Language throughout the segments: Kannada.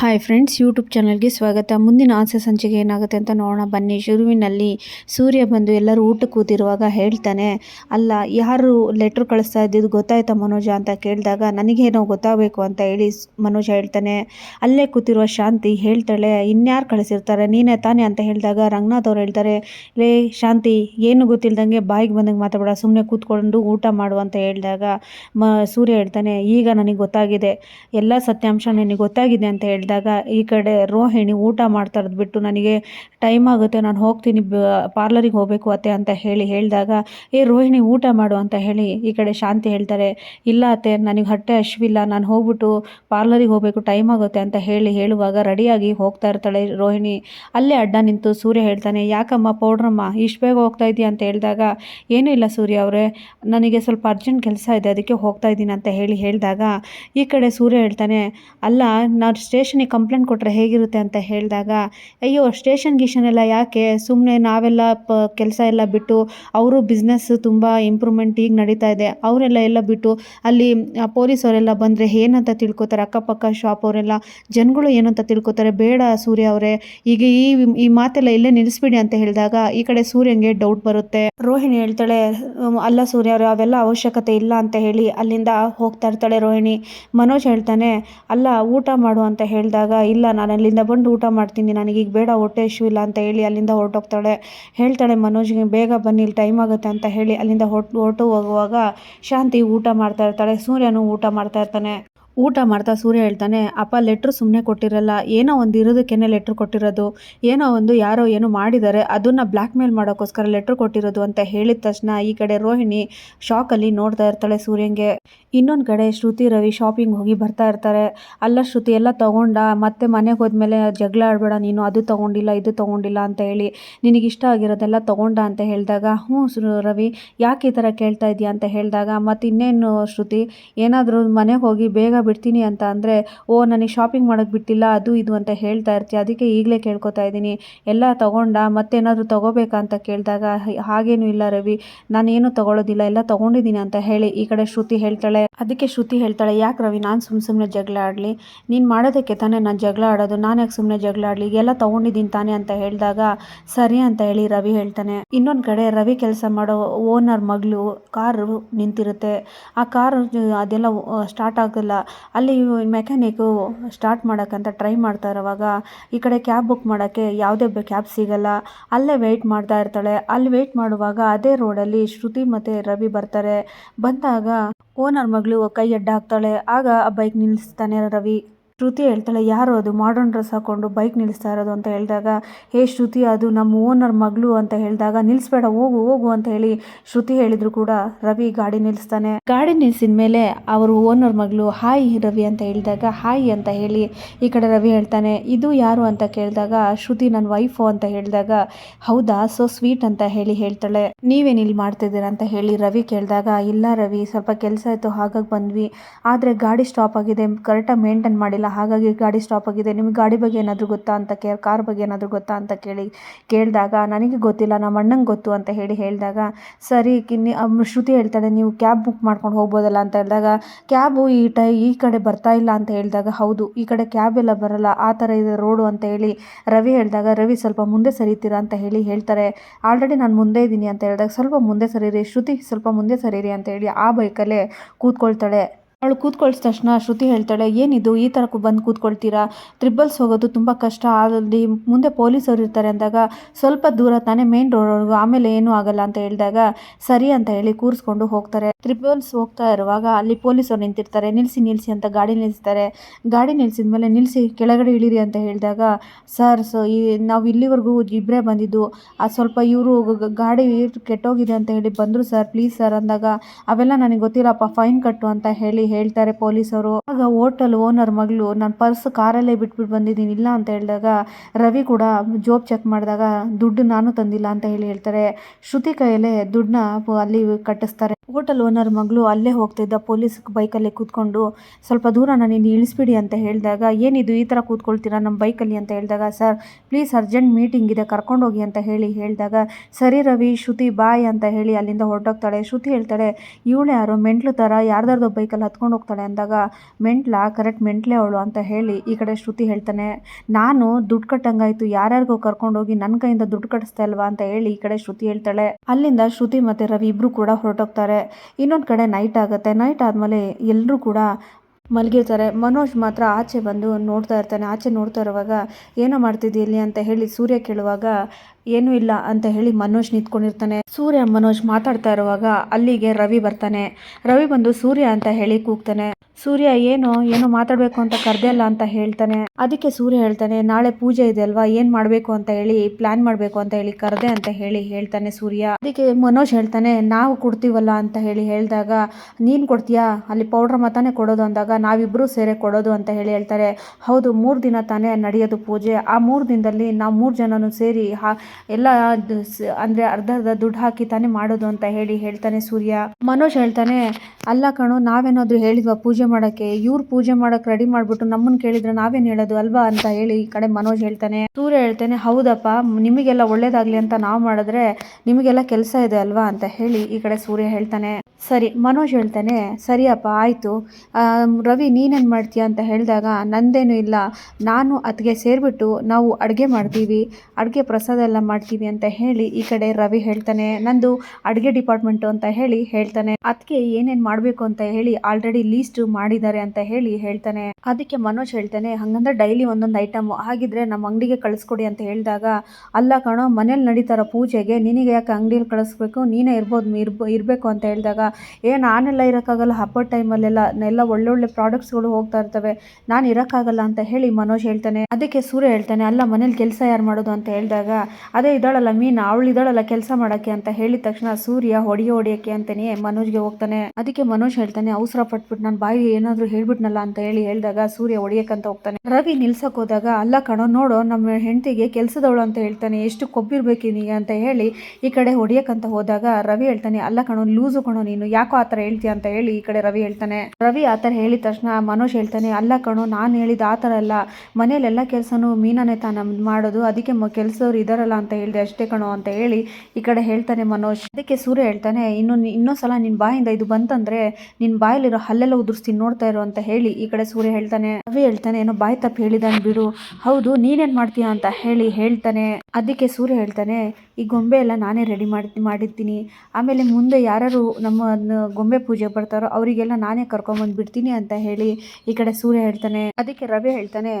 ಹಾಯ್ ಫ್ರೆಂಡ್ಸ್ ಯೂಟ್ಯೂಬ್ ಚಾನಲ್ಗೆ ಸ್ವಾಗತ. ಮುಂದಿನ ಆಸೆ ಸಂಚಿಕೆ ಏನಾಗುತ್ತೆ ಅಂತ ನೋಡೋಣ. ಬನ್ನಿ, ಶುರುವಿನಲ್ಲಿ ಸೂರ್ಯ ಬಂದು ಎಲ್ಲರೂ ಊಟ ಕೂತಿರುವಾಗ ಹೇಳ್ತಾನೆ, ಅಲ್ಲ, ಯಾರು ಲೆಟ್ರ್ ಕಳಿಸ್ತಾ ಇದ್ದಿದ್ದು ಗೊತ್ತಾಯ್ತಾ ಮನೋಜ? ಅಂತ ಕೇಳಿದಾಗ, ನನಗೇನೋ ಗೊತ್ತಾಗಬೇಕು ಅಂತ ಹೇಳಿ ಮನೋಜ ಹೇಳ್ತಾನೆ. ಅಲ್ಲೇ ಕೂತಿರುವ ಶಾಂತಿ ಹೇಳ್ತಾಳೆ, ಇನ್ಯಾರು ಕಳಿಸಿರ್ತಾರೆ? ನೀನೇ ತಾನೇ? ಅಂತ ಹೇಳಿದಾಗ ರಂಗನಾಥ್ ಅವ್ರು ಹೇಳ್ತಾರೆ, ಲೇ ಶಾಂತಿ, ಏನು ಗೊತ್ತಿಲ್ದಂಗೆ ಬಾಯಿಗೆ ಬಂದಂಗೆ ಮಾತಾಡ ಸುಮ್ಮನೆ ಕೂತ್ಕೊಂಡು ಊಟ ಮಾಡು ಅಂತ ಹೇಳಿದಾಗ ಮ, ಸೂರ್ಯ ಹೇಳ್ತಾನೆ, ಈಗ ನನಗೆ ಗೊತ್ತಾಗಿದೆ. ಎಲ್ಲ ಸತ್ಯಾಂಶ ನನಗೆ ಗೊತ್ತಾಗಿದೆ ಅಂತ ಹೇಳಿದಾಗ ಈ ಕಡೆ ರೋಹಿಣಿ ಊಟ ಮಾಡ್ತಾ ಇರೋದು ಬಿಟ್ಟು ನನಗೆ ಟೈಮ್ ಆಗುತ್ತೆ, ನಾನು ಹೋಗ್ತೀನಿ ಪಾರ್ಲರಿಗೆ ಹೋಗಬೇಕು ಅತ್ತೆ ಅಂತ ಹೇಳಿ ಹೇಳಿದಾಗ, ಏ ರೋಹಿಣಿ ಊಟ ಮಾಡು ಅಂತ ಹೇಳಿ ಈ ಕಡೆ ಶಾಂತಿ ಹೇಳ್ತಾರೆ. ಇಲ್ಲ ಅತ್ತೆ, ನನಗೆ ಹೊಟ್ಟೆ ಹಶ್ವಿಲ್ಲ, ನಾನು ಹೋಗ್ಬಿಟ್ಟು ಪಾರ್ಲರಿಗೆ ಹೋಗಬೇಕು ಟೈಮ್ ಆಗುತ್ತೆ ಅಂತ ಹೇಳಿ ಹೇಳುವಾಗ ರೆಡಿಯಾಗಿ ಹೋಗ್ತಾ ಇರ್ತಾಳೆ ರೋಹಿಣಿ. ಅಲ್ಲೇ ಅಡ್ಡ ನಿಂತು ಸೂರ್ಯ ಹೇಳ್ತಾನೆ, ಯಾಕಮ್ಮ, ಪೌಡ್ರಮ್ಮ, ಇಷ್ಟು ಬೇಗ ಹೋಗ್ತಾ ಇದೀಯ? ಅಂತ ಹೇಳಿದಾಗ, ಏನೂ ಇಲ್ಲ ಸೂರ್ಯ ಅವರೇ, ನನಗೆ ಸ್ವಲ್ಪ ಅರ್ಜೆಂಟ್ ಕೆಲಸ ಇದೆ, ಅದಕ್ಕೆ ಹೋಗ್ತಾ ಇದ್ದೀನಿ ಅಂತ ಹೇಳಿ ಹೇಳಿದಾಗ, ಈ ಕಡೆ ಸೂರ್ಯ ಹೇಳ್ತಾನೆ, ಅಲ್ಲ, ನಾನು ಸ್ಟೇಷನಿಗೆ ಕಂಪ್ಲೇಂಟ್ ಕೊಟ್ಟರೆ ಹೇಗಿರುತ್ತೆ ಅಂತ ಹೇಳಿದಾಗ, ಅಯ್ಯೋ, ಸ್ಟೇಷನ್ ಗೀಷನ್ ಎಲ್ಲ ಯಾಕೆ? ಸುಮ್ಮನೆ ನಾವೆಲ್ಲ ಪ, ಕೆಲಸ ಎಲ್ಲ ಬಿಟ್ಟು ಅವರು ಬಿಸ್ನೆಸ್ ತುಂಬ ಇಂಪ್ರೂವ್ಮೆಂಟ್ ಈಗ ನಡೀತಾ ಇದೆ. ಅವರೆಲ್ಲ ಎಲ್ಲ ಬಿಟ್ಟು ಅಲ್ಲಿ ಪೊಲೀಸವರೆಲ್ಲ ಬಂದರೆ ಏನಂತ ತಿಳ್ಕೊತಾರೆ? ಅಕ್ಕಪಕ್ಕ ಶಾಪ್ ಅವರೆಲ್ಲ, ಜನಗಳು ಏನಂತ ತಿಳ್ಕೊತಾರೆ? ಬೇಡ ಸೂರ್ಯ ಅವರೇ, ಈಗ ಈ ಈ ಮಾತೆಲ್ಲ ಇಲ್ಲೇ ನಿಲ್ಲಿಸ್ಬಿಡಿ ಅಂತ ಹೇಳಿದಾಗ ಈ ಕಡೆ ಸೂರ್ಯಂಗೆ ಡೌಟ್ ಬರುತ್ತೆ. ರೋಹಿಣಿ ಹೇಳ್ತಾಳೆ ಅಲ್ಲ ಸೂರ್ಯ ಅವರು, ಅವೆಲ್ಲ ಅವಶ್ಯಕತೆ ಇಲ್ಲ ಅಂತ ಹೇಳಿ ಅಲ್ಲಿಂದ ಹೋಗ್ತಾ ಇರ್ತಾಳೆ ರೋಹಿಣಿ. ಮನೋಜ್ ಹೇಳ್ತಾನೆ, ಅಲ್ಲ, ಊಟ ಮಾಡು ಅಂತ ಹೇಳಿದಾಗ, ಇಲ್ಲ, ನಾನು ಅಲ್ಲಿಂದ ಬಂದು ಊಟ ಮಾಡ್ತೀನಿ, ನನಗೀಗ ಬೇಡ, ಹೊಟ್ಟೆ ಇಶ್ಯೂ ಇಲ್ಲ, ಅಂತ ಹೇಳಿ ಅಲ್ಲಿಂದ ಹೊರಟೋಗ್ತಾಳೆ. ಹೇಳ್ತಾಳೆ, ಮನೋಜ್ಗೆ ಬೇಗ ಬನ್ನಿ, ಇಲ್ಲಿ ಟೈಮ್ ಆಗುತ್ತೆ, ಅಂತ ಹೇಳಿ ಅಲ್ಲಿಂದ ಹೊಟ್ಟು ಹೊರಟು ಹೋಗುವಾಗ ಶಾಂತಿ ಊಟ ಮಾಡ್ತಾ ಇರ್ತಾಳೆ, ಸೂರ್ಯನು ಊಟ ಮಾಡ್ತಾ ಇರ್ತಾನೆ. ಊಟ ಮಾಡ್ತಾ ಸೂರ್ಯ ಹೇಳ್ತಾನೆ, ಅಪ್ಪ ಲೆಟ್ರ್ ಸುಮ್ಮನೆ ಕೊಟ್ಟಿರಲ್ಲ, ಏನೋ ಒಂದು ಇರೋದಕ್ಕೇನೆ ಲೆಟ್ರ್ ಕೊಟ್ಟಿರೋದು, ಏನೋ ಒಂದು ಯಾರೋ ಏನೋ ಮಾಡಿದ್ದಾರೆ, ಅದನ್ನು ಬ್ಲ್ಯಾಕ್ ಮೇಲ್ ಮಾಡೋಕ್ಕೋಸ್ಕರ ಲೆಟ್ರ್ ಕೊಟ್ಟಿರೋದು ಅಂತ ಹೇಳಿದ ತಕ್ಷಣ ಈ ಕಡೆ ರೋಹಿಣಿ ಶಾಕಲ್ಲಿ ನೋಡ್ತಾ ಇರ್ತಾಳೆ ಸೂರ್ಯಂಗೆ. ಇನ್ನೊಂದು ಕಡೆ ಶ್ರುತಿ, ರವಿ ಶಾಪಿಂಗ್ ಹೋಗಿ ಬರ್ತಾ ಇರ್ತಾರೆ. ಅಲ್ಲ ಶ್ರುತಿ, ಎಲ್ಲ ತೊಗೊಂಡ, ಮತ್ತೆ ಮನೆಗೆ ಹೋದ್ಮೇಲೆ ಜಗಳ ಆಡಬೇಡ, ನೀನು ಅದು ತಗೊಂಡಿಲ್ಲ, ಇದು ತಗೊಂಡಿಲ್ಲ ಅಂತ ಹೇಳಿ, ನಿನಗೆ ಇಷ್ಟ ಆಗಿರೋದೆಲ್ಲ ತೊಗೊಂಡ ಅಂತ ಹೇಳಿದಾಗ, ಹ್ಞೂ ರವಿ, ಯಾಕೆ ಈ ಥರ ಕೇಳ್ತಾ ಇದೆಯಾ? ಅಂತ ಹೇಳಿದಾಗ ಮತ್ತು ಇನ್ನೇನು ಶ್ರುತಿ, ಏನಾದರೂ ಮನೆಗೆ ಹೋಗಿ ಬೇಗ ಬಿಡ್ತೀನಿ ಅಂತ ಅಂದರೆ, ಓ, ನನಗೆ ಶಾಪಿಂಗ್ ಮಾಡೋಕ್ಕೆ ಬಿಟ್ಟಿಲ್ಲ, ಅದು ಇದು ಅಂತ ಹೇಳ್ತಾ ಇರ್ತೀಯ ಅದಕ್ಕೆ ಈಗಲೇ ಕೇಳ್ಕೊತಾ ಇದ್ದೀನಿ. ಎಲ್ಲ ತೊಗೊಂಡ, ಮತ್ತೇನಾದರೂ ತೊಗೋಬೇಕಾ ಅಂತ ಕೇಳಿದಾಗ ಹಾಗೇನೂ ಇಲ್ಲ ರವಿ. ನಾನೇನು ತಗೊಳ್ಳೋದಿಲ್ಲ ಎಲ್ಲ ತೊಗೊಂಡಿದ್ದೀನಿ ಅಂತ ಹೇಳಿ ಈ ಕಡೆ ಶ್ರುತಿ ಹೇಳ್ತಾಳೆ. ಅದಕ್ಕೆ ಶ್ರುತಿ ಹೇಳ್ತಾಳೆ, ಯಾಕೆ ರವಿ, ನಾನು ಸುಮ್ಮ ಸುಮ್ಮನೆ ಜಗಳ ಆಡಲಿ? ನೀನು ಮಾಡೋದಕ್ಕೆ ತಾನೇ ನಾನು ಜಗಳ ಆಡೋದು, ನಾನು ಯಾಕೆ ಸುಮ್ಮನೆ ಜಗಳ ಆಡಲಿ? ಎಲ್ಲ ತೊಗೊಂಡಿದ್ದೀನಿ ತಾನೇ ಅಂತ ಹೇಳಿದಾಗ, ಸರಿ ಅಂತ ಹೇಳಿ ರವಿ ಹೇಳ್ತಾನೆ. ಇನ್ನೊಂದು ಕಡೆ ರವಿ ಕೆಲಸ ಮಾಡೋ ಓನರ್ ಮಗಳು ಕಾರು ನಿಂತಿರುತ್ತೆ. ಆ ಕಾರು ಅದೆಲ್ಲ ಸ್ಟಾರ್ಟ್ ಆಗಲ್ಲ. ಅಲ್ಲಿ ಮೆಕ್ಯಾನಿಕ್ಕು ಸ್ಟಾರ್ಟ್ ಮಾಡೋಕ್ಕಂತ ಟ್ರೈ ಮಾಡ್ತಾ ಇರೋವಾಗ ಈ ಕಡೆ ಕ್ಯಾಬ್ ಬುಕ್ ಮಾಡೋಕ್ಕೆ ಯಾವುದೇ ಕ್ಯಾಬ್ ಸಿಗಲ್ಲ. ಅಲ್ಲೇ ವೆಯ್ಟ್ ಮಾಡ್ತಾ ಇರ್ತಾಳೆ. ಅಲ್ಲಿ ವೆಯ್ಟ್ ಮಾಡುವಾಗ ಅದೇ ರೋಡಲ್ಲಿ ಶ್ರುತಿ ಮತ್ತು ರವಿ ಬರ್ತಾರೆ. ಬಂದಾಗ ಓನರ್ ಮಗಳು ಕೈ ಅಡ್ಡ ಹಾಕ್ತಾಳೆ. ಆಗ ಆ ಬೈಕ್ ನಿಲ್ಲಿಸ್ತಾನೆ ರವಿ. ಶ್ರುತಿ ಹೇಳ್ತಾಳೆ, ಯಾರು ಅದು? ಮಾಡರ್ನ್ ಡ್ರೆಸ್ ಹಾಕೊಂಡು ಬೈಕ್ ನಿಲ್ಲಿಸ್ತಾ ಇರೋದು ಅಂತ ಹೇಳಿದಾಗ, ಹೇ ಶ್ರುತಿ, ಅದು ನಮ್ಮ ಓನರ್ ಮಗಳು ಅಂತ ಹೇಳಿದಾಗ, ನಿಲ್ಲಿಸ್ಬೇಡ, ಹೋಗು ಹೋಗು ಅಂತ ಹೇಳಿ ಶ್ರುತಿ ಹೇಳಿದ್ರು ಕೂಡ ರವಿ ಗಾಡಿ ನಿಲ್ಲಿಸ್ತಾನೆ. ಗಾಡಿ ನಿಲ್ಸಿದ ಮೇಲೆ ಅವರು ಓನರ್ ಮಗಳು, ಹಾಯ್ ರವಿ ಅಂತ ಹೇಳಿದಾಗ, ಹಾಯ್ ಅಂತ ಹೇಳಿ ಈ ಕಡೆ ರವಿ ಹೇಳ್ತಾನೆ, ಇದು ಯಾರು ಅಂತ ಕೇಳಿದಾಗ, ಶ್ರುತಿ ನನ್ನ ವೈಫು ಅಂತ ಹೇಳಿದಾಗ, ಹೌದಾ ಸೊ ಸ್ವೀಟ್ ಅಂತ ಹೇಳಿ ಹೇಳ್ತಾಳೆ. ನೀವೇನು ಇಲ್ಲಿ ಮಾಡ್ತಿದ್ದೀರಾ ಅಂತ ಹೇಳಿ ರವಿ ಕೇಳಿದಾಗ, ಇಲ್ಲ ರವಿ, ಸ್ವಲ್ಪ ಕೆಲಸ ಇತ್ತು, ಹಾಗಾಗಿ ಬಂದ್ವಿ. ಆದರೆ ಗಾಡಿ ಸ್ಟಾಪ್ ಆಗಿದೆ ಕರೆಕ್ಟಾಗಿ ಮೇಂಟೈನ್ ಮಾಡಿಲ್ಲ ಹಾಗಾಗಿ ಗಾಡಿ ಸ್ಟಾಪ್ ಆಗಿದೆ. ನಿಮ್ಗೆ ಗಾಡಿ ಬಗ್ಗೆ ಏನಾದರೂ ಗೊತ್ತಾ ಅಂತ ಕೇ ಕಾರ್ ಬಗ್ಗೆ ಏನಾದರೂ ಗೊತ್ತಾ ಅಂತ ಕೇಳಿ, ಕೇಳಿದಾಗ ನನಗೆ ಗೊತ್ತಿಲ್ಲ, ನಮ್ಮ ಅಣ್ಣಂಗೆ ಗೊತ್ತು ಅಂತ ಹೇಳಿ ಹೇಳಿದಾಗ, ಸರಿ, ಕಿನ್ನಿ ಶ್ರುತಿ ಹೇಳ್ತಾಳೆ, ನೀವು ಕ್ಯಾಬ್ ಬುಕ್ ಮಾಡ್ಕೊಂಡು ಹೋಗ್ಬೋದಲ್ಲ ಅಂತ ಹೇಳಿದಾಗ ಕ್ಯಾಬು ಈ ಟೈ, ಈ ಕಡೆ ಬರ್ತಾ ಇಲ್ಲ ಅಂತ ಹೇಳಿದಾಗ, ಹೌದು, ಈ ಕಡೆ ಕ್ಯಾಬ್ ಎಲ್ಲ ಬರಲ್ಲ, ಆ ಥರ ಇದೆ ರೋಡು ಅಂತ ಹೇಳಿ ರವಿ ಹೇಳಿದಾಗ, ರವಿ ಸ್ವಲ್ಪ ಮುಂದೆ ಸರಿತೀರಾ ಅಂತ ಹೇಳಿ ಹೇಳ್ತಾರೆ. ಆಲ್ರೆಡಿ ನಾನು ಮುಂದೆ ಇದ್ದೀನಿ ಅಂತ ಹೇಳಿದಾಗ, ಸ್ವಲ್ಪ ಮುಂದೆ ಸರಿರಿ, ಶ್ರುತಿ ಸ್ವಲ್ಪ ಮುಂದೆ ಸರಿರಿ ಅಂತ ಹೇಳಿ ಆ ಬೈಕಲ್ಲೇ ಕೂತ್ಕೊಳ್ತಾಳೆ. ಅವಳು ಕೂತ್ಕೊಳ್ಸಿದ ತಕ್ಷಣ ಶ್ರುತಿ ಹೇಳ್ತಾಳೆ, ಏನಿದು? ಈ ಥರ ಬಂದು ಕೂತ್ಕೊಳ್ತೀರಾ? ತ್ರಿಬಲ್ಸ್ ಹೋಗೋದು ತುಂಬ ಕಷ್ಟ. ಅಲ್ಲಿ ಮುಂದೆ ಪೊಲೀಸರು ಇರ್ತಾರೆ ಅಂದಾಗ ಸ್ವಲ್ಪ ದೂರ ತಾನೇ ಮೇನ್ ರೋಡ್ ಆಮೇಲೆ ಏನೂ ಆಗಲ್ಲ ಅಂತ ಹೇಳಿದಾಗ ಸರಿ ಅಂತ ಹೇಳಿ ಕೂರಿಸ್ಕೊಂಡು ಹೋಗ್ತಾರೆ. ತ್ರಿಬಲ್ಸ್ ಹೋಗ್ತಾ ಇರುವಾಗ ಅಲ್ಲಿ ಪೊಲೀಸರು ನಿಂತಿರ್ತಾರೆ. ನಿಲ್ಲಿಸಿ ನಿಲ್ಲಿಸಿ ಅಂತ ಗಾಡಿ ನಿಲ್ಲಿಸ್ತಾರೆ ಗಾಡಿ ನಿಲ್ಲಿಸಿದ ಮೇಲೆ ನಿಲ್ಲಿಸಿ ಕೆಳಗಡೆ ಇಳಿರಿ ಅಂತ ಹೇಳಿದಾಗ, ಸರ್, ಸೊ, ಈ, ನಾವು ಇಲ್ಲಿವರೆಗೂ ಇಬ್ಬರೇ ಬಂದಿದ್ದು. ಅದು ಸ್ವಲ್ಪ ಇವರು ಗಾಡಿ ಕೆಟ್ಟೋಗಿದೆ ಅಂತ ಹೇಳಿ ಬಂದರು, ಸರ್, ಪ್ಲೀಸ್ ಸರ್ ಅಂದಾಗ, ಅವೆಲ್ಲ ನನಗೆ ಗೊತ್ತಿಲ್ಲಪ್ಪ, ಫೈನ್ ಕಟ್ಟು ಅಂತ ಹೇಳಿ ಹೇಳ್ತಾರೆ ಪೊಲೀಸರು. ಆಗ ಹೋಟೆಲ್ ಓನರ್ ಮಗಳು ನನ್ನ ಪರ್ಸ್ ಕಾರಲ್ಲೇ ಬಿಟ್ಬಿಟ್ಟು ಬಂದಿದ್ದೀನಿ, ಇಲ್ಲ ಅಂತ ಹೇಳಿದಾಗ ರವಿ ಕೂಡ ಜೋಬ್ ಚೆಕ್ ಮಾಡಿದಾಗ ದುಡ್ಡು ನಾನು ತಂದಿಲ್ಲ ಅಂತ ಹೇಳಿ ಹೇಳ್ತಾರೆ. ಶ್ರುತಿ ಕೈಯಲ್ಲೇ ದುಡ್ಡನ್ನ ಅಲ್ಲಿ ಕಟ್ಟಿಸ್ತಾರೆ. ಹೋಟೆಲ್ ಓನರ್ ಮಗಳು ಅಲ್ಲೇ ಹೋಗ್ತಿದ್ದ ಪೊಲೀಸ್ ಬೈಕಲ್ಲೇ ಕೂತ್ಕೊಂಡು, ಸ್ವಲ್ಪ ದೂರ ನನಗೆ ಇಳಿಸ್ಬಿಡಿ ಅಂತ ಹೇಳಿದಾಗ, ಏನಿದು ಈ ಥರ ಕೂತ್ಕೊಳ್ತೀರಾ ನಮ್ಮ ಬೈಕಲ್ಲಿ ಅಂತ ಹೇಳಿದಾಗ, ಸರ್, ಪ್ಲೀಸ್ ಅರ್ಜೆಂಟ್ ಮೀಟಿಂಗ್ ಇದೆ ಕರ್ಕೊಂಡೋಗಿ ಅಂತ ಹೇಳಿ ಹೇಳಿದಾಗ, ಸರಿ ರವಿ, ಶ್ರುತಿ ಬಾಯ್ ಅಂತ ಹೇಳಿ ಅಲ್ಲಿಂದ ಹೊರಟೋಗ್ತಾಳೆ. ಶ್ರುತಿ ಹೇಳ್ತಾಳೆ, ಇವಳು ಯಾರೋ ಮೆಂಟ್ಲು ಥರ ಯಾರ್ದಾರ್ದೋ ಬೈಕಲ್ಲಿ ಹತ್ಕೊಂಡು ಕರ್ಕೊಂಡು ಹೋಗ್ತಾಳೆ ಅಂದಾಗ, ಮೆಂಟ್ಲ? ಕರೆಕ್ಟ್ ಮೆಂಟ್ಲೆ ಅವಳು ಅಂತ ಹೇಳಿ ಈ ಕಡೆ ಶ್ರುತಿ ಹೇಳ್ತಾನೆ, ನಾನು ದುಡ್ಡು ಕಟ್ಟಂಗಾಯ್ತು, ಯಾರ್ಯಾರಿಗೋ ಕರ್ಕೊಂಡೋಗಿ ನನ್ನ ಕೈಯಿಂದ ದುಡ್ಡು ಕಟ್ಟಿಸ್ತಾ ಇಲ್ವಾ ಅಂತ ಹೇಳಿ ಈ ಕಡೆ ಶ್ರುತಿ ಹೇಳ್ತಾಳೆ. ಅಲ್ಲಿಂದ ಶ್ರುತಿ ಮತ್ತೆ ರವಿ ಇಬ್ರು ಕೂಡ ಹೊರಟೋಗ್ತಾರೆ. ಇನ್ನೊಂದು ಕಡೆ ನೈಟ್ ಆಗುತ್ತೆ. ನೈಟ್ ಆದಮೇಲೆ ಎಲ್ಲರೂ ಕೂಡ ಮಲಗಿರ್ತಾರೆ. ಮನೋಜ್ ಮಾತ್ರ ಆಚೆ ಬಂದು ನೋಡ್ತಾ ಇರ್ತಾನೆ. ಆಚೆ ನೋಡ್ತಾ ಇರುವಾಗ, ಏನೋ ಮಾಡ್ತಿದ್ದೀಲಿ ಅಂತ ಹೇಳಿ ಸೂರ್ಯ ಕೇಳುವಾಗ ಏನೂ ಇಲ್ಲ ಅಂತ ಹೇಳಿ ಮನೋಜ್ ನಿಂತ್ಕೊಂಡಿರ್ತಾನೆ. ಸೂರ್ಯ ಮನೋಜ್ ಮಾತಾಡ್ತಾ ಇರುವಾಗ ಅಲ್ಲಿಗೆ ರವಿ ಬರ್ತಾನೆ. ರವಿ ಬಂದು ಸೂರ್ಯ ಅಂತ ಹೇಳಿ ಕೂಗ್ತಾನೆ. ಸೂರ್ಯ, ಏನು? ಏನೋ ಮಾತಾಡಬೇಕು ಅಂತ ಕರ್ದೆ ಅಲ್ಲ ಅಂತ ಹೇಳ್ತಾನೆ. ಅದಕ್ಕೆ ಸೂರ್ಯ ಹೇಳ್ತಾನೆ, ನಾಳೆ ಪೂಜೆ ಇದೆ ಅಲ್ವಾ? ಏನು ಮಾಡಬೇಕು ಅಂತ ಹೇಳಿ, ಪ್ಲಾನ್ ಮಾಡಬೇಕು ಅಂತ ಹೇಳಿ ಕರ್ದೆ ಅಂತ ಹೇಳಿ ಹೇಳ್ತಾನೆ ಸೂರ್ಯ. ಅದಕ್ಕೆ ಮನೋಜ್ ಹೇಳ್ತಾನೆ, ನಾವು ಕೊಡ್ತೀವಲ್ಲ ಅಂತ ಹೇಳಿ ಹೇಳಿದಾಗ, ನೀನು ಕೊಡ್ತೀಯಾ? ಅಲ್ಲಿ ಪೌಡ್ರ್ ಮಾತಾನೆ ಕೊಡೋದು ಅಂದಾಗ ನಾವಿಬ್ಬರು ಸೇರೆ ಕೊಡೋದು ಅಂತ ಹೇಳಿ ಹೇಳ್ತಾರೆ. ಹೌದು, ಮೂರು ದಿನ ತಾನೇ ನಡೆಯೋದು ಪೂಜೆ. ಆ ಮೂರು ದಿನದಲ್ಲಿ ನಾವು ಮೂರು ಜನನು ಸೇರಿ ಎಲ್ಲ ಅಂದ್ರೆ ಅರ್ಧ ಅರ್ಧ ದುಡ್ಡು ಹಾಕಿ ತಾನೇ ಮಾಡೋದು ಅಂತ ಹೇಳಿ ಹೇಳ್ತಾನೆ ಸೂರ್ಯ. ಮನೋಜ್ ಹೇಳ್ತಾನೆ, ಅಲ್ಲ ಕಣೋ, ನಾವೇನಾದ್ರು ಹೇಳಿದ್ವಾ ಪೂಜೆ ಮಾಡಕ್ಕೆ? ಇವ್ರು ಪೂಜೆ ಮಾಡೋಕೆ ರೆಡಿ ಮಾಡ್ಬಿಟ್ಟು ನಮ್ಮನ್ನ ಕೇಳಿದ್ರೆ ನಾವೇನ್ ಹೇಳೋದು ಅಲ್ವಾ? ಅಂತ ಹೇಳಿ ಈ ಕಡೆ ಮನೋಜ್ ಹೇಳ್ತಾನೆ. ಸೂರ್ಯ ಹೇಳ್ತಾನೆ, ಹೌದಪ್ಪ, ನಿಮಗೆಲ್ಲ ಒಳ್ಳೇದಾಗ್ಲಿ ಅಂತ ನಾವು ಮಾಡಿದ್ರೆ ನಿಮಗೆಲ್ಲ ಕೆಲಸ ಇದೆ ಅಲ್ವಾ? ಅಂತ ಹೇಳಿ ಈ ಕಡೆ ಸೂರ್ಯ ಹೇಳ್ತಾನೆ. ಸರಿ, ಮನೋಜ್ ಹೇಳ್ತಾನೆ, ಸರಿಯಪ್ಪ, ಆಯಿತು. ರವಿ ನೀನೇನು ಮಾಡ್ತೀಯ? ಅಂತ ಹೇಳಿದಾಗ, ನಂದೇನು ಇಲ್ಲ. ನಾನು ಅದಕ್ಕೆ ಸೇರಿಬಿಟ್ಟು ನಾವು ಅಡುಗೆ ಮಾಡ್ತೀವಿ. ಅಡುಗೆ ಪ್ರಸಾದ ಎಲ್ಲ ಮಾಡ್ತೀವಿ ಅಂತ ಹೇಳಿ ಈ ಕಡೆ ರವಿ ಹೇಳ್ತಾನೆ, ನಂದು ಅಡುಗೆ ಡಿಪಾರ್ಟ್ಮೆಂಟು ಅಂತ ಹೇಳಿ ಹೇಳ್ತಾನೆ ಅದಕ್ಕೆ ಏನೇನು ಮಾಡಬೇಕು ಅಂತ ಹೇಳಿ ಆಲ್ರೆಡಿ ಲೀಸ್ಟ್ ಮಾಡಿದ್ದಾರೆ ಅಂತ ಹೇಳಿ ಹೇಳ್ತಾನೆ. ಅದಕ್ಕೆ ಮನೋಜ್ ಹೇಳ್ತಾನೆ, ಹಂಗಂದ್ರೆ ಡೈಲಿ ಒಂದೊಂದು ಐಟಮ್ ಹಾಗಿದ್ರೆ ನಮ್ಮ ಅಂಗಡಿಗೆ ಕಳಿಸ್ಕೊಡಿ ಅಂತ ಹೇಳಿದಾಗ, ಅಲ್ಲ ಕಣೋ, ಮನೇಲಿ ನಡೀತಾರ ಪೂಜೆಗೆ, ನಿನಗೆ ಯಾಕೆ ಅಂಗಡಿಯಲ್ಲಿ ಕಳಿಸ್ಬೇಕು, ನೀನೇ ಇರ್ಬೋದು ಇರ್ಬೋ, ಇರಬೇಕು ಅಂತ ಹೇಳಿದಾಗ, ಏ, ನಾನೆಲ್ಲ ಇರೋಕ್ಕಾಗಲ್ಲ, ಹಬ್ಬದ ಟೈಮಲ್ಲೆಲ್ಲ ಎಲ್ಲ ಒಳ್ಳೊಳ್ಳೆ ಪ್ರಾಡಕ್ಟ್ಸ್ಗಳು ಹೋಗ್ತಾ ಇರ್ತವೆ, ನಾನು ಇರೋಕ್ಕಾಗಲ್ಲ ಅಂತ ಹೇಳಿ ಮನೋಜ್ ಹೇಳ್ತಾನೆ. ಅದಕ್ಕೆ ಸೂರ್ಯ ಹೇಳ್ತಾನೆ, ಅಲ್ಲ, ಮನೇಲಿ ಕೆಲಸ ಯಾರು ಮಾಡೋದು? ಅಂತ ಹೇಳಿದಾಗ ಅದೇ ಇದ್ದಾಳಲ್ಲ ಮೀನಾ, ಅವಳು ಇದ್ದಾಳಲ್ಲ ಕೆಲಸ ಮಾಡಕ್ಕೆ ಅಂತ ಹೇಳಿದ ತಕ್ಷಣ ಸೂರ್ಯ ಹೊಡಿಯೋ ಅಂತಾನೆ ಮನೋಜ್ಗೆ ಹೋಗ್ತಾನೆ. ಅದಕ್ಕೆ ಮನೋಜ್ ಹೇಳ್ತಾನೆ, ಅವಸರ ಪಟ್ಬಿಟ್ಟು ನಾನು ಬಾಯಿ ಏನಾದರೂ ಹೇಳ್ಬಿಟ್ನಲ್ಲ ಅಂತ ಹೇಳಿ ಹೇಳಿದಾಗ ಸೂರ್ಯ ಹೊಡಿಯಕ್ಕಂತ ಹೋಗ್ತಾನೆ. ರವಿ ನಿಲ್ಸಕ್ ಹೋದಾಗ, ಅಲ್ಲ ಕಣೋ, ನೋಡು, ನಮ್ಮ ಹೆಂಡತಿಗೆ ಕೆಲಸದವಳು ಅಂತ ಹೇಳ್ತಾನೆ, ಎಷ್ಟು ಕೊಬ್ಬಿರ್ಬೇಕು ನೀಗೆ ಅಂತ ಹೇಳಿ ಈ ಕಡೆ ಹೊಡಿಯಕ್ಕಂತ ಹೋದಾಗ ರವಿ ಹೇಳ್ತಾನೆ, ಅಲ್ಲ ಕಣೋ, ಲೂಸು ಕಣೋ ನೀನು, ಯಾಕೋ ಆ ಥರ ಹೇಳ್ತೀಯ? ಅಂತ ಹೇಳಿ ಈ ಕಡೆ ರವಿ ಹೇಳ್ತಾನೆ. ರವಿ ಆತರ ಹೇಳಿದ ತಕ್ಷಣ ಮನೋಜ್ ಹೇಳ್ತಾನೆ, ಅಲ್ಲ ಕಣೋ, ನಾನು ಹೇಳಿದ ಆತರ ಅಲ್ಲ. ಮನೇಲೆಲ್ಲ ಕೆಲಸನೂ ಮೀನಾನೇ ತಾನ ಮಾಡೋದು, ಅದಕ್ಕೆ ಕೆಲಸದವ್ರು ಇದಾರಲ್ಲ ಅಂತ ಹೇಳಿದೆ, ಅಷ್ಟೇ ಕಣೋ ಅಂತ ಹೇಳಿ ಈ ಕಡೆ ಹೇಳ್ತಾನೆ ಮನೋಜ್. ಅದಕ್ಕೆ ಸೂರ್ಯ ಹೇಳ್ತಾನೆ, ಇನ್ನು ಇನ್ನೊಂದು ಸಲ ನಿನ್ನ ಬಾಯಿಂದ ಇದು ಬಂತಂದ್ರೆ ನಿನ್ನ ಬಾಯಲ್ಲಿರೋ ಹಲ್ಲೆಲ್ಲ ಉದುರಿಸ್ತೀನಿ ನೋಡ್ತಾ ಇರೋ ಅಂತ ಹೇಳಿ ಈ ಕಡೆ ಸೂರ್ಯ ಹೇಳ್ತಾನೆ. ರವಿ ಹೇಳ್ತಾನೆ, ಏನೋ ಬಾಯಿ ತಪ್ಪು ಹೇಳಿದಾನೆ ಬಿಡು. ಹೌದು, ನೀನೇನ್ ಮಾಡ್ತೀಯ ಅಂತ ಹೇಳಿ ಹೇಳ್ತಾನೆ. ಅದಕ್ಕೆ ಸೂರ್ಯ ಹೇಳ್ತಾನೆ, ಈ ಗೊಂಬೆ ಎಲ್ಲ ನಾನೇ ರೆಡಿ ಮಾಡಿ ಮಾಡಿರ್ತೀನಿ. ಆಮೇಲೆ ಮುಂದೆ ಯಾರು ನಮ್ಮ ಗೊಂಬೆ ಪೂಜೆ ಬರ್ತಾರೋ ಅವರಿಗೆಲ್ಲ ನಾನೇ ಕರ್ಕೊಂಬಂದು ಬಿಡ್ತೀನಿ ಅಂತ ಹೇಳಿ ಈ ಕಡೆ ಸೂರ್ಯ ಹೇಳ್ತಾನೆ. ಅದಕ್ಕೆ ರವಿ ಹೇಳ್ತಾನೆ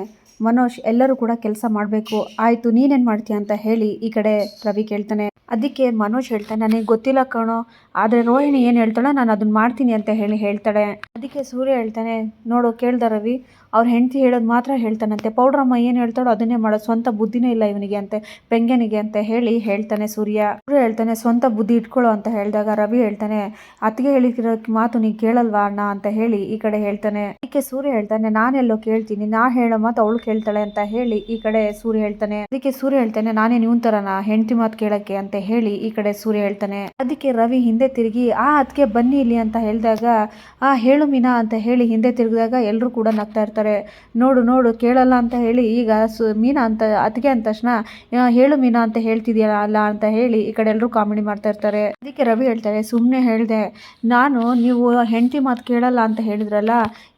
ಮನೋಜ್, ಎಲ್ಲರೂ ಕೂಡ ಕೆಲಸ ಮಾಡಬೇಕು. ಆಯಿತು, ನೀನೇನು ಮಾಡ್ತೀಯ ಅಂತ ಹೇಳಿ ಈ ಕಡೆ ರವಿ ಕೇಳ್ತಾನೆ. ಅದಕ್ಕೆ ಮನೋಜ್ ಹೇಳ್ತಾನೆ, ನನಗೆ ಗೊತ್ತಿಲ್ಲ ಕಣೋ, ಆದರೆ ರೋಹಿಣಿ ಏನು ಹೇಳ್ತಾಳೋ ನಾನು ಅದನ್ನ ಮಾಡ್ತೀನಿ ಅಂತ ಹೇಳಿ ಹೇಳ್ತಾಳೆ. ಅದಕ್ಕೆ ಸೂರ್ಯ ಹೇಳ್ತಾನೆ, ನೋಡು, ಕೇಳ್ದ ರವಿ ಅವ್ರ ಹೆಂಡತಿ ಹೇಳೋದು ಮಾತ್ರ ಹೇಳ್ತಾನಂತೆ. ಪೌಡ್ರಮ್ಮ ಏನು ಹೇಳ್ತಾಳೋ ಅದನ್ನೇ ಮಾಡೋದು ಸ್ವಂತ ಬುದ್ಧಿನೇ ಇಲ್ಲ ಇವನಿಗೆ ಅಂತೆ ಪೆಂಗೆನಿಗೆ ಅಂತ. ಹೇಳಿ ಹೇಳ್ತಾನೆ ಸೂರ್ಯ. ಸೂರ್ಯ ಹೇಳ್ತಾನೆ, ಸ್ವಂತ ಬುದ್ಧಿ ಇಟ್ಕೊಳ್ಳೋ ಅಂತ ಹೇಳಿದಾಗ ರವಿ ಹೇಳ್ತಾನೆ, ಅತ್ತಿಗೆ ಹೇಳಿರೋ ಮಾತು ನೀ ಕೇಳಲ್ವಾ ಅಣ್ಣ? ಅಂತ ಹೇಳಿ ಈ ಕಡೆ ಹೇಳ್ತಾನೆ. ಅದಕ್ಕೆ ಸೂರ್ಯ ಹೇಳ್ತಾನೆ, ನಾನೆಲ್ಲೋ ಕೇಳ್ತೀನಿ, ನಾ ಹೇಳೋ ಮಾತು ಅವಳು ಕೇಳ್ತಾಳೆ ಅಂತ ಹೇಳಿ ಈ ಕಡೆ ಸೂರ್ಯ ಹೇಳ್ತಾನೆ. ಅದಕ್ಕೆ ಸೂರ್ಯ ಹೇಳ್ತಾನೆ, ನಾನೇ ನೀವು ತರನ, ಹೆಂಡತಿ ಮಾತು ಕೇಳಕ್ಕೆ ಅಂತ ಹೇಳಿ ಈ ಕಡೆ ಸೂರ್ಯ ಹೇಳ್ತಾನೆ. ಅದಕ್ಕೆ ರವಿ ಹಿಂದೆ ತಿರುಗಿ, ಆ ಅದಕ್ಕೆ ಬನ್ನಿ ಇಲ್ಲಿ ಅಂತ ಹೇಳಿದಾಗ, ಆ, ಹೇಳು ಮೀನಾ ಅಂತ ಹೇಳಿ ಹಿಂದೆ ತಿರುಗಿದಾಗ ಎಲ್ಲರೂ ಕೂಡ ನಗ್ತಾ ಇರ್ತಾರೆ. ನೋಡು ನೋಡು, ಕೇಳಲ್ಲ ಅಂತ ಹೇಳಿ, ಈಗ ಸು, ಮೀನಾ ಅಂತ, ಅತ್ತಿಗೆ ಅಂದ ತಕ್ಷಣ ಹೇಳು ಮೀನಾ ಅಂತ ಹೇಳ್ತಿದ್ಯಲ್ಲ, ಅಲ್ಲ ಅಂತ ಹೇಳಿ ಈ ಕಡೆ ಎಲ್ಲರೂ ಕಾಮಿಡಿ ಮಾಡ್ತಾ ಇರ್ತಾರೆ. ಅದಕ್ಕೆ ರವಿ ಹೇಳ್ತಾರೆ ಸುಮ್ಮನೆ ಹೇಳಿದೆ, ನಾನು ನೀವು ಹೆಂಡತಿ ಮಾತು ಕೇಳಲ್ಲ ಅಂತ ಹೇಳಿದ್ರಲ್ಲ,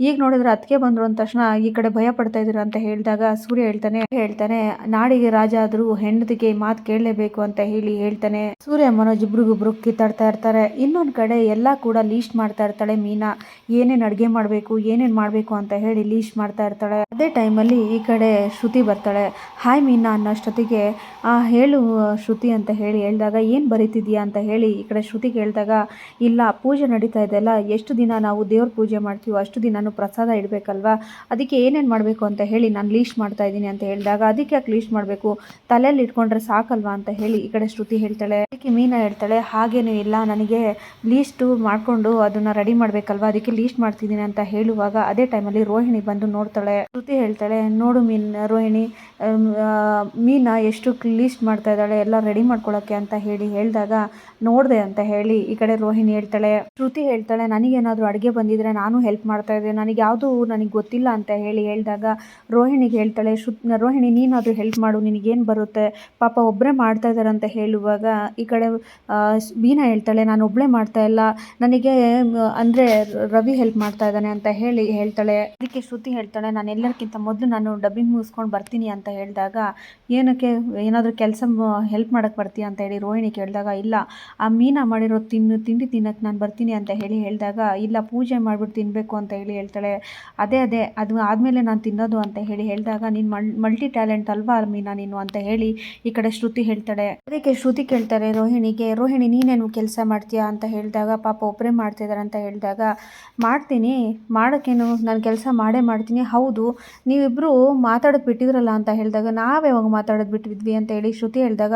ಈಗ ನೋಡಿದ್ರೆ ಅದಕ್ಕೆ ಬಂದರು ಅಂದ ತಕ್ಷಣ, ಈ ಕಡೆ ಭಯ ಪಡ್ತಾ ಇದ್ದೀರ ಅಂತ ಹೇಳಿದಾಗ ಸೂರ್ಯ ಹೇಳ್ತಾನೆ ಹೇಳ್ತಾನೆ, ನಾಡಿಗೆ ರಾಜ ಆದರೂ ಹೆಂಡತಿಗೆ ಮಾತು ಕೇಳಲೇಬೇಕು ಅಂತ ಹೇಳಿ ಹೇಳ್ತಾನೆ. ಸೂರ್ಯ, ಮನೋಜ್ ಇಬ್ರಿಗೊಬ್ರು ಕಿತ್ತಾಡ್ತಾ ಇರ್ತಾರೆ. ಇನ್ನೊಂದು ಕಡೆ ಎಲ್ಲ ಕೂಡ ಲೀಸ್ಟ್ ಮಾಡ್ತಾ ಇರ್ತಾಳೆ ಮೀನಾ. ಏನೇನು ಅಡುಗೆ ಮಾಡಬೇಕು, ಏನೇನು ಮಾಡಬೇಕು ಅಂತ ಹೇಳಿ ಲೀಸ್ಟ್ ಮಾಡ್ತಾ ಇರ್ತಾಳೆ. ಅದೇ ಟೈಮಲ್ಲಿ ಈ ಕಡೆ ಶ್ರುತಿ ಬರ್ತಾಳೆ. ಹಾಯ್ ಮೀನಾ ಅನ್ನೋಷ್ಟೊತ್ತಿಗೆ, ಆ, ಹೇಳು, ಶ್ರುತಿ ಅಂತ ಹೇಳಿ ಹೇಳಿದಾಗ, ಏನು ಬರೀತಿದ್ಯಾ ಅಂತ ಹೇಳಿ ಈ ಕಡೆ ಶ್ರುತಿ ಕೇಳಿದಾಗ, ಇಲ್ಲ, ಪೂಜೆ ನಡೀತಾ ಇದೆಯಲ್ಲ ಎಷ್ಟು ದಿನ ನಾವು ದೇವ್ರ ಪೂಜೆ ಮಾಡ್ತೀವೋ ಅಷ್ಟು ದಿನಾನು ಪ್ರಸಾದ ಇಡಬೇಕಲ್ವಾ? ಅದಕ್ಕೆ ಏನೇನು ಮಾಡಬೇಕು ಅಂತ ಹೇಳಿ ನಾನು ಲೀಸ್ಟ್ ಮಾಡ್ತಾ ಇದ್ದೀನಿ ಅಂತ ಹೇಳಿದಾಗ, ಅದಕ್ಕೆ ಯಾಕೆ ಲೀಸ್ಟ್ ಮಾಡಬೇಕು? ತಲೆಯಲ್ಲಿ ಇಟ್ಕೊಂಡ್ರೆ ಸಾಕಲ್ವಾ ಅಂತ ಹೇಳಿ ಈ ಕಡೆ ಶ್ರುತಿ ಹೇಳ್ತಾಳೆ. ಅದಕ್ಕೆ ಮೀನಾ ಹೇಳ್ತಾಳೆ, ಹಾಗೇನೂ ಇಲ್ಲ, ನನಗೆ ಲೀಸ್ಟು ಮಾಡಿಕೊಂಡು ಅದನ್ನು ರೆಡಿ ಮಾಡಬೇಕಲ್ವಾ, ಅದಕ್ಕೆ ಲೀಸ್ಟ್ ಮಾಡ್ತಿದ್ದೀನಿ ಅಂತ ಹೇಳುವಾಗ, ಅದೇ ಟೈಮಲ್ಲಿ ರೋಹಿಣಿ ಬಂದು ಬಂದು ನೋಡ್ತಾಳೆ, ಶ್ರುತಿ ಹೇಳ್ತಾಳೆ, ನೋಡು ಮೀನ್, ರೋಹಿಣಿ ಮೀನಾ ಎಷ್ಟು ಲೀಸ್ಟ್ ಮಾಡ್ತಾ ಇದ್ದಾಳೆ, ಎಲ್ಲ ರೆಡಿ ಮಾಡ್ಕೊಳಕ್ಕೆ ಅಂತ ಹೇಳಿ ಹೇಳಿದಾಗ, ನೋಡಿದೆ ಅಂತ ಹೇಳಿ ಈ ಕಡೆ ರೋಹಿಣಿ ಹೇಳ್ತಾಳೆ, ಶ್ರುತಿ ಹೇಳ್ತಾಳೆ, ನನಗೇನಾದರೂ ಅಡುಗೆ ಬಂದಿದ್ರೆ ನಾನು ಹೆಲ್ಪ್ ಮಾಡ್ತಾ ಇದ್ದೆ ನನಗೆ ಯಾವುದು ನನಗೆ ಗೊತ್ತಿಲ್ಲ ಅಂತ ಹೇಳಿ ಹೇಳಿದಾಗ, ರೋಹಿಣಿಗೆ ಹೇಳ್ತಾಳೆ, ಶ್ರು, ರೋಹಿಣಿ ನೀನಾದರೂ ಹೆಲ್ಪ್ ಮಾಡು, ನಿನಗೇನು ಬರುತ್ತೆ, ಪಾಪ ಒಬ್ಬರೇ ಮಾಡ್ತಾ ಇದ್ದಾರೆ ಅಂತ ಹೇಳುವಾಗ, ಈ ಕಡೆ ಮೀನಾ ಹೇಳ್ತಾಳೆ, ನಾನು ಒಬ್ಬಳೇ ಮಾಡ್ತಾ ಇಲ್ಲ, ನನಗೆ ಅಂದ್ರೆ ರವಿ ಹೆಲ್ಪ್ ಮಾಡ್ತಾ ಇದ್ದಾನೆ ಅಂತ ಹೇಳಿ ಹೇಳ್ತಾಳೆ, ಅದಕ್ಕೆ ಶ್ರುತಿ ಹೇಳ್ತಾಳೆ, ನಾನು ಎಲ್ಲರಿಗಿಂತ ಮೊದಲು ನಾನು ಡಬ್ಬಿಂಗ್ ಮುಗಿಸ್ಕೊಂಡು ಬರ್ತೀನಿ ಅಂತ ಹೇಳಿದಾಗ, ಏನಕ್ಕೆ, ಏನಾದರೂ ಕೆಲಸ ಹೆಲ್ಪ್ ಮಾಡೋಕ್ಕೆ ಬರ್ತೀಯ ಅಂತ ಹೇಳಿ ರೋಹಿಣಿ ಕೇಳಿದಾಗ, ಇಲ್ಲ, ಆ ಮೀನಾ ಮಾಡಿರೋ ತಿನ್ನು, ತಿಂಡಿ ತಿನ್ನಕ್ಕೆ ನಾನು ಬರ್ತೀನಿ ಅಂತ ಹೇಳಿ ಹೇಳಿದಾಗ, ಇಲ್ಲ, ಪೂಜೆ ಮಾಡಿಬಿಟ್ಟು ತಿನ್ನಬೇಕು ಅಂತ ಹೇಳಿ ಹೇಳ್ತಾಳೆ. ಅದೇ ಅದೇ, ಅದು ಆದಮೇಲೆ ನಾನು ತಿನ್ನೋದು ಅಂತ ಹೇಳಿ ಹೇಳಿದಾಗ, ನೀನು ಮಲ್ ಮಲ್ಟಿ ಟ್ಯಾಲೆಂಟ್ ಅಲ್ವಾ ಮೀನಾ ನೀನು ಅಂತ ಹೇಳಿ ಈ ಕಡೆ ಶ್ರುತಿ ಹೇಳ್ತಾಳೆ. ಅದಕ್ಕೆ ಶ್ರುತಿ ಕೇಳ್ತಾರೆ ರೋಹಿಣಿಗೆ, ರೋಹಿಣಿ, ನೀನೇನು ಕೆಲಸ ಮಾಡ್ತೀಯಾ ಅಂತ ಹೇಳಿದಾಗ, ಪಾಪ ಒಬ್ಬರೇ ಮಾಡ್ತಿದ್ದಾರೆ ಅಂತ ಹೇಳಿದಾಗ, ಮಾಡ್ತೀನಿ, ಮಾಡೋಕ್ಕೇನು, ನಾನು ಕೆಲಸ ಮಾಡೇ ಮಾಡ್ತೀನಿ. ಹೌದು ನೀವಿಬ್ಬರು ಮಾತಾಡೋದು ಬಿಟ್ಟಿದ್ರಲ್ಲ ಅಂತ ಹೇಳಿದಾಗ ನಾವು ಯಾವಾಗ ಮಾತಾಡೋದು ಬಿಟ್ಟಿದ್ವಿ ಅಂತ ಹೇಳಿ ಶ್ರುತಿ ಹೇಳಿದಾಗ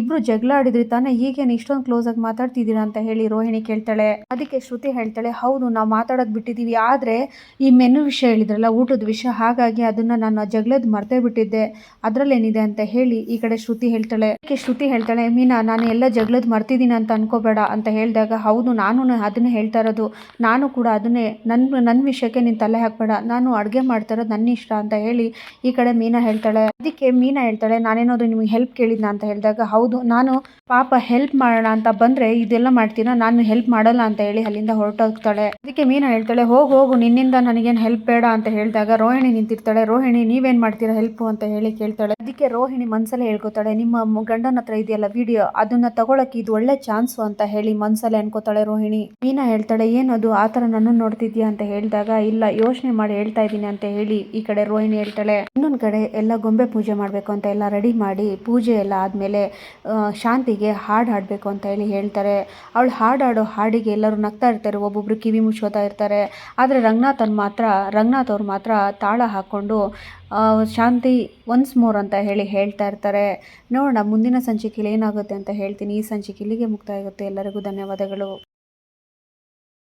ಇಬ್ಬರು ಜಗಳ ಆಡಿದ್ರಿ ತಾನೇ, ಈಗೇನು ಇಷ್ಟೊಂದು ಆಗಿ ಮಾತಾಡ್ತಿದ್ದೀರಾ ಅಂತ ಹೇಳಿ ರೋಹಿಣಿ ಕೇಳ್ತಾಳೆ. ಅದಕ್ಕೆ ಶ್ರುತಿ ಹೇಳ್ತಾಳೆ, ಹೌದು, ನಾವು ಮಾತಾಡೋದು ಬಿಟ್ಟಿದ್ದೀವಿ ಆದರೆ ಈ ಮೆನು ವಿಷಯ ಹೇಳಿದ್ರಲ್ಲ, ಊಟದ ವಿಷಯ, ಹಾಗಾಗಿ ಅದನ್ನು ನಾನು ಜಗಳದ್ದು ಮರ್ತೇ ಬಿಟ್ಟಿದ್ದೆ. ಅದರಲ್ಲೇನಿದೆ ಅಂತ ಹೇಳಿ ಈ ಕಡೆ ಶ್ರುತಿ ಹೇಳ್ತಾಳೆ. ಅದಕ್ಕೆ ಶ್ರುತಿ ಹೇಳ್ತಾಳೆ, ಮೀನಾ, ನಾನು ಎಲ್ಲ ಜಗಳದ್ದು ಮರ್ತಿದ್ದೀನಿ ಅಂತ ಅನ್ಕೋಬೇಡ ಅಂತ ಹೇಳಿದಾಗ, ಹೌದು, ನಾನು ಅದನ್ನೇ ಹೇಳ್ತಾ ಇರೋದು. ನಾನು ಕೂಡ ಅದನ್ನೇ ನನ್ನ ನನ್ನ ವಿಷಯಕ್ಕೆ ನೀನು ತಲೆ ಹಾಕಬೇಡ. ನಾನು ಅಡುಗೆ ಮಾಡ್ತಾರೋ ನನ್ನ ಇಷ್ಟ ಅಂತ ಹೇಳಿ ಈ ಕಡೆ ಮೀನಾ ಹೇಳ್ತಾಳೆ. ಅದಕ್ಕೆ ಮೀನಾ ಹೇಳ್ತಾಳೆ, ನಾನೇನಾದ್ರು ನಿಮಗೆ ಹೆಲ್ಪ್ ಕೇಳಿದ್ನ ಅಂತ ಹೇಳಿದಾಗ, ಹೌದು, ನಾನು ಪಾಪ ಹೆಲ್ಪ್ ಮಾಡೋಣ ಅಂತ ಬಂದರೆ ಇದೆಲ್ಲ ಮಾಡ್ತೀರಾ ನಾನು ಹೆಲ್ಪ್ ಮಾಡಲ್ಲ ಅಂತ ಹೇಳಿ ಅಲ್ಲಿಂದ ಹೊರಟೋಗ್ತಾಳೆ. ಅದಕ್ಕೆ ಮೀನಾ ಹೇಳ್ತಾಳೆ, ಹೋಗಿ, ಹೋಗು, ನಿನ್ನಿಂದ ನನಗೇನು ಹೆಲ್ಪ್ ಬೇಡ ಅಂತ ಹೇಳಿದಾಗ ರೋಹಿಣಿ ನಿಂತಿರ್ತಾಳೆ. ರೋಹಿಣಿ, ನೀವೇನು ಮಾಡ್ತೀರಾ ಹೆಲ್ಪ್ ಅಂತ ಹೇಳಿ ಕೇಳ್ತಾಳೆ. ಅದಕ್ಕೆ ರೋಹಿಣಿ ಮನ್ಸಲ್ಲೇ ಹೇಳ್ಕೊತಾಳೆ, ನಿಮ್ಮ ಗಂಡನ ಹತ್ರ ಇದೆಯಲ್ಲ ವಿಡಿಯೋ ಅದನ್ನ ತಗೊಳಕ್ಕೆ ಇದು ಒಳ್ಳೆ ಚಾನ್ಸು ಅಂತ ಹೇಳಿ ಮನ್ಸಲ್ಲೇ ಅನ್ಕೋತಾಳೆ ರೋಹಿಣಿ. ಮೀನಾ ಹೇಳ್ತಾಳೆ, ಏನದು, ಆ ಥರ ನನ್ನ ನೋಡ್ತಿದ್ಯಾ ಅಂತ ಹೇಳಿದಾಗ, ಇಲ್ಲ, ಯೋಚನೆ ಮಾಡಿ ಹೇಳ್ತಾ ಇದ್ದೀನಿ ಅಂತ ಹೇಳಿ ಈ ಕಡೆ ರೋಹಿಣಿ ಹೇಳ್ತಾಳೆ, ಇನ್ನೊಂದು ಕಡೆ ಎಲ್ಲ ಗೊಂಬೆ ಪೂಜೆ ಮಾಡಬೇಕು ಅಂತ ಎಲ್ಲ ರೆಡಿ ಮಾಡಿ ಪೂಜೆ ಎಲ್ಲ ಆದಮೇಲೆ ಶಾಂತಿಗೆ ಹಾಡು ಹಾಡಬೇಕು ಅಂತ ಹೇಳಿ ಹೇಳ್ತಾರೆ. ಅವಳು ಹಾಡು ಹಾಡೋ ಹಾಡಿಗೆ ಎಲ್ಲರೂ ನಗ್ತಾ ಇರ್ತಾರೆ, ಒಬ್ಬೊಬ್ರು ಕಿವಿ ಮುಚ್ಚೋತಾ ಇರ್ತಾರೆ. ಆದರೆ ರಂಗನಾಥನ್ ಮಾತ್ರ, ರಂಗನಾಥ್ ಅವ್ರು ಮಾತ್ರ ತಾಳ ಹಾಕ್ಕೊಂಡು ಶಾಂತಿ ಒನ್ಸ್ ಮೋರ್ ಅಂತ ಹೇಳಿ ಹೇಳ್ತಾ ಇರ್ತಾರೆ. ನೋಡೋಣ, ಮುಂದಿನ ಸಂಚಿಕೆಯಲ್ಲಿ ಏನಾಗುತ್ತೆ ಅಂತ ಹೇಳ್ತೀನಿ. ಈ ಸಂಚಿಕೆ ಇಲ್ಲಿಗೆ ಮುಕ್ತಾಯ ಆಗುತ್ತೆ. ಎಲ್ಲರಿಗೂ ಧನ್ಯವಾದಗಳು.